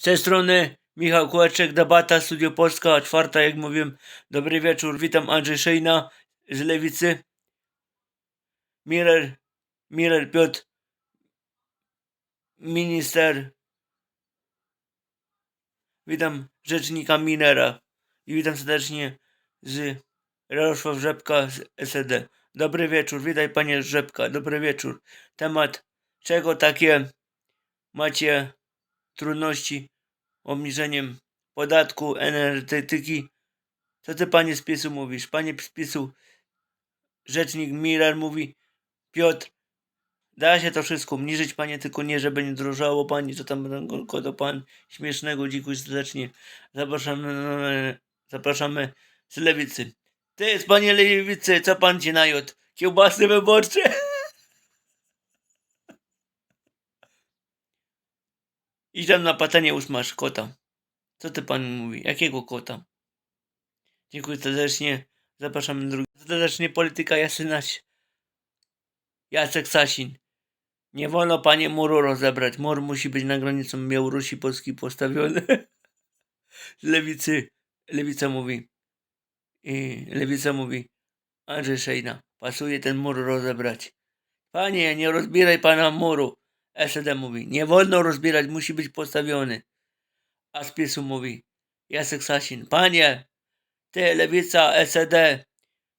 Z tej strony Michał Kłaczek, debata, Studio Polska, czwarta, jak mówiłem. Dobry wieczór, witam Andrzej Szejna z Lewicy. Mirer, Mirer Piotr, minister. Witam rzecznika Minera i witam serdecznie z Jarosław Rzepka z SED. Dobry wieczór, witaj panie Rzepka, dobry wieczór. Temat, czego takie macie trudności obniżeniem podatku energetyki. Co ty panie z PiSu mówisz? Panie z PiSu, rzecznik Miller mówi, Piotr, da się to wszystko obniżyć, panie, tylko nie, żeby nie drożało pani, co tam go to pan śmiesznego, dziękuję serdecznie. Zapraszamy, zapraszamy z lewicy. Ty panie lewicy, co pan ci najadł? Kiełbasy wyborcze? Tam na patenie usmaż kota. Co ty pan mówi? Jakiego kota? Dziękuję serdecznie. Zapraszamy na drugi. Serdecznie polityka Jasynaś. Jacek Sasin. Nie wolno panie muru rozebrać. Mur musi być na granicą Białorusi Polski postawiony. Lewicy. Lewica mówi. I lewica mówi. Andrzej Szejna. Pasuje ten mur rozebrać. Panie, nie rozbieraj pana muru. SED mówi. Nie wolno rozbierać, musi być postawiony. A z PiSu mówi. Jacek Sasin. Panie, ty, lewica, SED.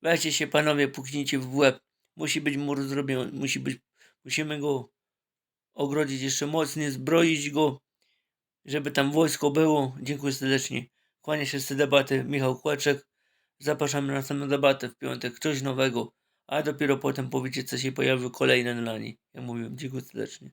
Weźcie się panowie, puknijcie w łeb. Musi być mur zrobiony. Musi być, musimy go ogrodzić jeszcze mocniej, zbroić go, żeby tam wojsko było. Dziękuję serdecznie. Kłania się z tej debaty Michał Kłaczek. Zapraszamy na następną debatę w piątek. Coś nowego. A dopiero potem powiecie, co się pojawi kolejne na niej. Ja mówiłem. Dziękuję serdecznie.